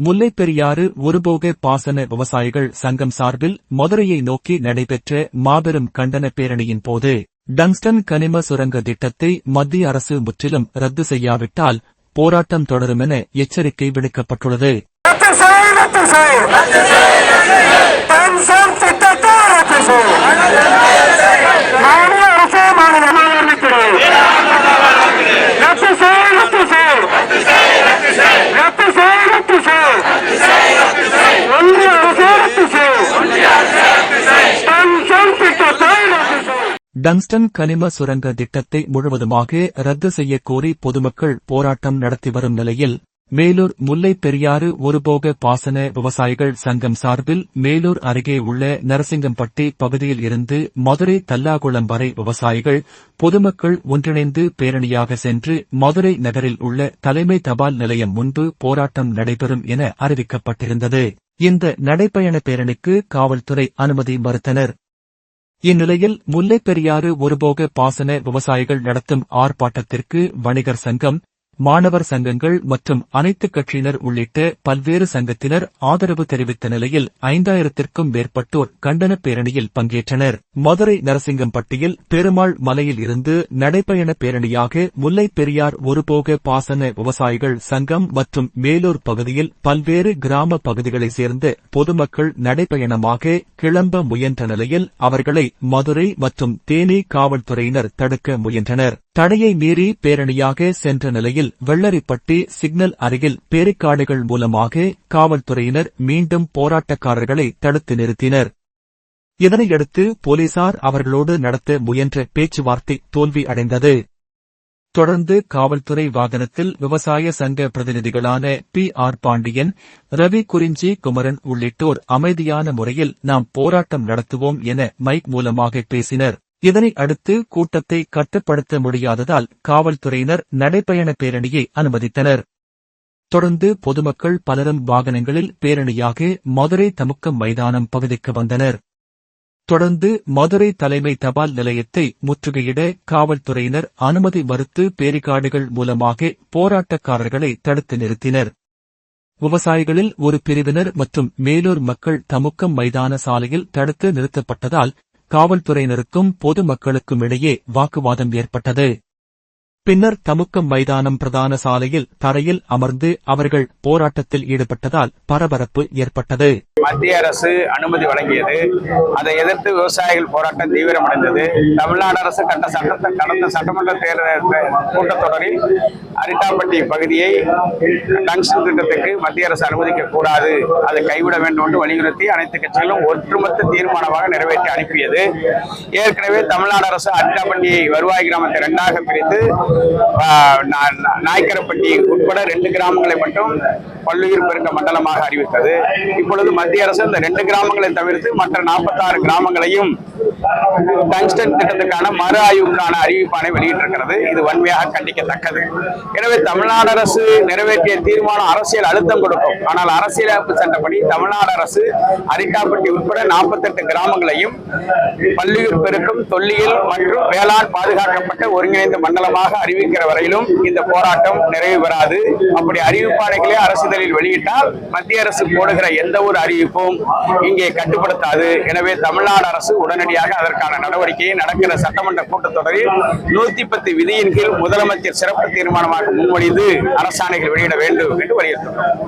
முல்லைப்பெரியாறு ஒருபோக பாசன விவசாயிகள் சங்கம் சார்பில் மதுரையை நோக்கி நடைபெற்ற மாபெரும் கண்டன பேரணியின் போது டங்ஸ்டன் கனிம சுரங்க திட்டத்தை மத்திய அரசு முற்றிலும் ரத்து செய்யாவிட்டால் போராட்டம் தொடரும் என எச்சரிக்கை விடுக்கப்பட்டுள்ளது. திட்டத்தை ரத்து செய் மாநில அரசு மாநிலமாக அறிவிக்கிறேன் ரத்து செய் ரத்து செய் ரத்து செய் ரத்து செய் ஒன்றிய அரசு ரத்து செய் பென்ஷன் திட்டத்தை ரத்து செய் டங்ஸ்டன் கனிம சுரங்க திட்டத்தை முழுவதுமாக ரத்து செய்யக் கோரி பொதுமக்கள் போராட்டம் நடத்தி வரும் நிலையில் மேலூர் முல்லை பெரியாறு ஒருபோக பாசன விவசாயிகள் சங்கம் சார்பில் மேலூர் அருகே உள்ள நரசிங்கம்பட்டி பகுதியில் இருந்து மதுரை தல்லாகுளம் வரை விவசாயிகள் பொதுமக்கள் ஒன்றிணைந்து பேரணியாக சென்று மதுரை நகரில் உள்ள தலைமை தபால் நிலையம் முன்பு போராட்டம் நடைபெறும் என அறிவிக்கப்பட்டிருந்தது. இந்த நடைப்பயண பேரணிக்கு காவல்துறை அனுமதி மறுத்தனர். இந்நிலையில் முல்லைப் பெரியாறு ஒருபோக பாசன விவசாயிகள் நடத்தும் ஆர்ப்பாட்டத்திற்கு வணிகர் சங்கம் மாணவர் சங்கங்கள் மற்றும் அனைத்துக் கட்சியினர் உள்ளிட்ட பல்வேறு சங்கத்தினர் ஆதரவு தெரிவித்த நிலையில் ஐந்தாயிரத்திற்கும் மேற்பட்டோர் கண்டனப் பேரணியில் பங்கேற்றனர். மதுரை நரசிங்கம்பட்டியில் பெருமாள் மலையில் இருந்து நடைபயண பேரணியாக முல்லைப் பெரியார் ஒருபோக பாசன விவசாயிகள் சங்கம் மற்றும் மேலூர் பகுதியில் பல்வேறு கிராம பகுதிகளைச் சேர்ந்த பொதுமக்கள் நடைபயணமாக கிளம்ப முயன்ற நிலையில் அவர்களை மதுரை மற்றும் தேனி காவல்துறையினர் தடுக்க முயன்றனர். தடையை மீறி பேரணியாக சென்ற நிலையில் வெள்ளரிப்பட்டி சிக்னல் அருகில் பேரிக்காடுகள் மூலமாக காவல்துறையினர் மீண்டும் போராட்டக்காரர்களை தடுத்து நிறுத்தினர். இதனையடுத்து போலீசார் அவர்களோடு நடத்த முயன்ற பேச்சுவார்த்தை தோல்வி அடைந்தது. தொடர்ந்து காவல்துறை வாகனத்தில் விவசாய சங்க பிரதிநிதிகளான பி. ஆர். பாண்டியன் ரவி குறிஞ்சி குமரன் உள்ளிட்டோர் அமைதியான முறையில் நாம் போராட்டம் நடத்துவோம் என மைக் மூலமாக பேசினர். இதனை அடுத்து கூட்டத்தை கட்டுப்படுத்த முடியாததால் காவல்துறையினர் நடைப்பயண பேரணியை அனுமதித்தனர். தொடர்ந்து பொதுமக்கள் பலரும் வாகனங்களில் பேரணியாக மதுரை தமுக்கம் மைதானம் பகுதிக்கு வந்தனர். தொடர்ந்து மதுரை தலைமை தபால் நிலையத்தை முற்றுகையிட காவல்துறையினர் அனுமதி மறுத்து பேரிகார்டுகள் மூலமாக போராட்டக்காரர்களை தடுத்து நிறுத்தினர். விவசாயிகளில் ஒரு பிரிவினர் மற்றும் மேலூர் மக்கள் தமுக்கம் மைதான சாலையில் தடுத்து நிறுத்தப்பட்டதால் காவல்துறையினருக்கும் பொதுமக்களுக்கும் இடையே வாக்குவாதம் ஏற்பட்டது. பின்னர் தமுக்கம் மைதானம் பிரதான சாலையில் தரையில் அமர்ந்து அவர்கள் போராட்டத்தில் ஈடுபட்டதால் பரபரப்பு ஏற்பட்டது. மத்திய அரசு அனுமதி வழங்கியது. அதை எதிர்த்து விவசாயிகள் போராட்டம் தீவிரமடைந்தது. தமிழ்நாடு அரசு கட்ட சட்டத்தை கடந்த சட்டமன்ற தேர்தல் கூட்டத்தொடரில் அரிட்டாப்பட்டி பகுதியை டங்ஷன் திட்டத்துக்கு மத்திய அரசு அனுமதிக்க கூடாது அதை கைவிட வேண்டும் என்று வலியுறுத்தி அனைத்து கட்சிகளும் ஒற்றுமொத்த தீர்மானமாக நிறைவேற்றி அனுப்பியது. ஏற்கனவே தமிழ்நாடு அரசு அரிட்டாப்பட்டியை வருவாய் கிராமத்தை இரண்டாக பிரித்து நாய்க்கரப்பட்டி உட்பட ரெண்டு கிராமங்களை மட்டும் பல்லுயிர் பெருக்க மண்டலமாக அறிவித்தது. இப்பொழுது மத்திய அரசு இந்த ரெண்டு கிராமங்களை தவிர்த்து மற்ற 46 கிராமங்களையும் டங்ஸ்டன் திட்டத்துக்கான மறு ஆய்வுக்கான அறிவிப்பானை வெளியிட்டிருக்கிறது. இது வன்மையாக கண்டிக்கத்தக்கது. எனவே தமிழ்நாடு அரசு நிறைவேற்றிய தீர்மானம் அரசியல் அழுத்தம் கொடுக்கும். ஆனால் அரசியலமைப்பு சட்டப்படி தமிழ்நாடு அரசு அரிக்காப்பட்டி உட்பட 48 கிராமங்களையும் பல்லுயிர் பெருக்கும் தொல்லியல் மற்றும் வேளாண் பாதுகாக்கப்பட்ட ஒருங்கிணைந்த மண்டலமாக அறிவிக்கிற வரையிலும் இந்த போராட்டம் நிறைவு பெறாது. அப்படி அறிவிப்பாணைகளை அரசிதழில் வெளியிட்டால் மத்திய அரசு போடுகிற எந்த ஒரு அறிவிப்பும் இங்கே கட்டுப்படுத்தாது. எனவே தமிழ்நாடு அரசு உடனடியாக அதற்கான நடவடிக்கையை நடக்கிற சட்டமன்ற கூட்டத்தொடரில் நூத்தி பத்து விதியின் கீழ் முதலமைச்சர் சிறப்பு தீர்மானமாக முன்மொழிந்து அரசாணைகள் வெளியிட வேண்டும் என்று வலியுறுத்தினார்